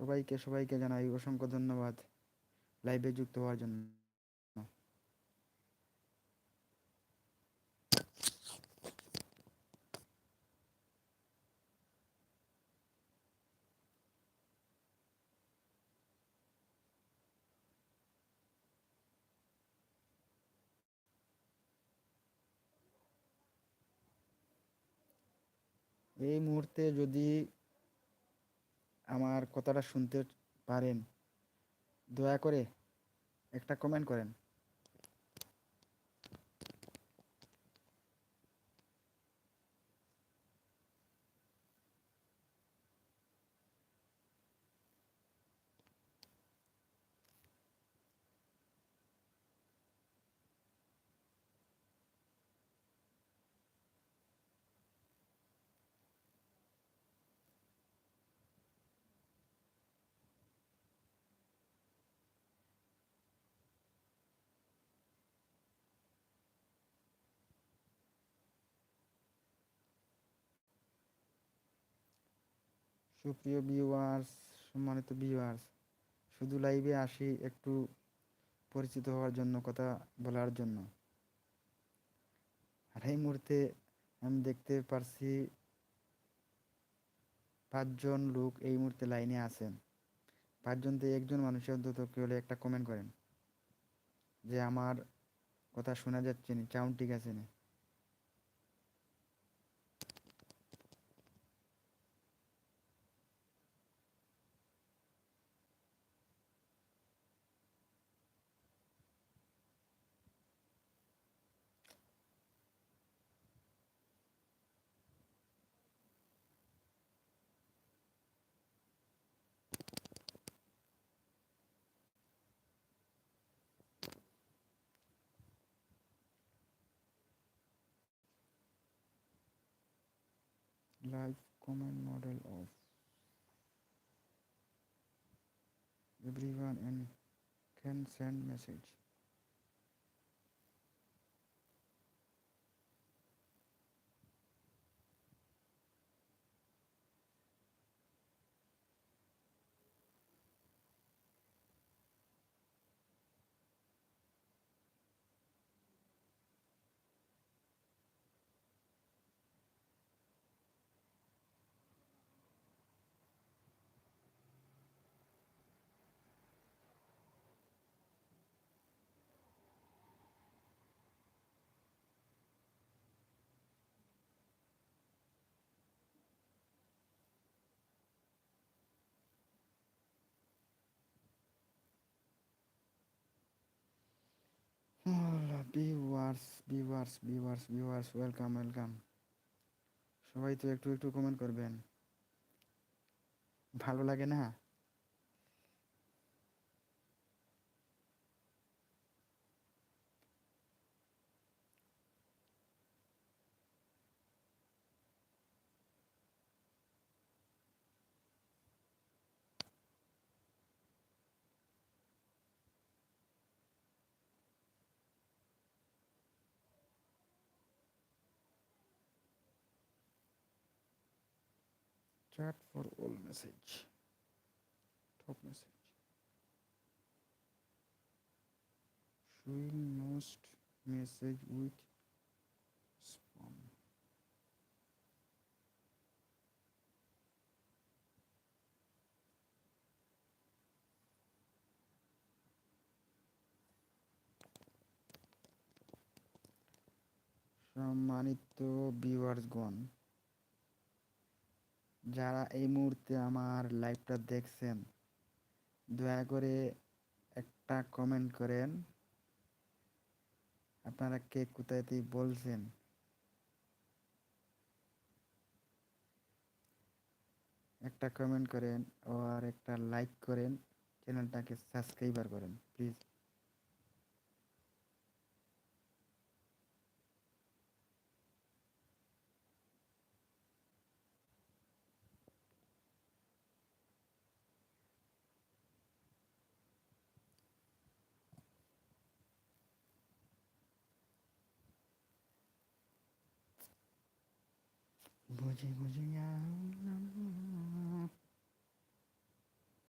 সবাইকে সবাইকে জানাই অসংখ্য ধন্যবাদ লাইভে যুক্ত হওয়ার জন্য। এই মুহূর্তে যদি আমার কথাটা শুনতে পারেন দয়া করে একটা কমেন্ট করেন। সুপ্রিয় ভিউয়ার্স সম্মানিত ভিউয়ার্স শুধু লাইভে আসি একটু পরিচিত হওয়ার জন্য, কথা বলার জন্য। আর এই মুহূর্তে আমি দেখতে পারছি পাঁচজন লোক এই মুহূর্তে লাইনে আছেন। পাঁচজন থেকে একজন মানুষের অন্তত কেউ হলে একটা কমেন্ট করেন যে, আমার কথা শোনা যাচ্ছে না সাউন্ড ঠিক আছে না? Live common model of everyone and can send message viewers viewers viewers viewers welcome welcome সবাই তো একটু একটু কমেন্ট করবেন। ভালো লাগে না? Chat for all message top message showing most message with spam সম্মানিত ভিউয়ার্সগণ যারা এই মুহূর্তে আমার লাইভটা দেখছেন, দয়া করে একটা কমেন্ট করেন। আপনারা কে কোথায় থেকে বলছেন? একটা কমেন্ট করেন ও আর একটা লাইক করেন চ্যানেলটাকে সাবস্ক্রাইবার করেন প্লিজ 무지무지양 나무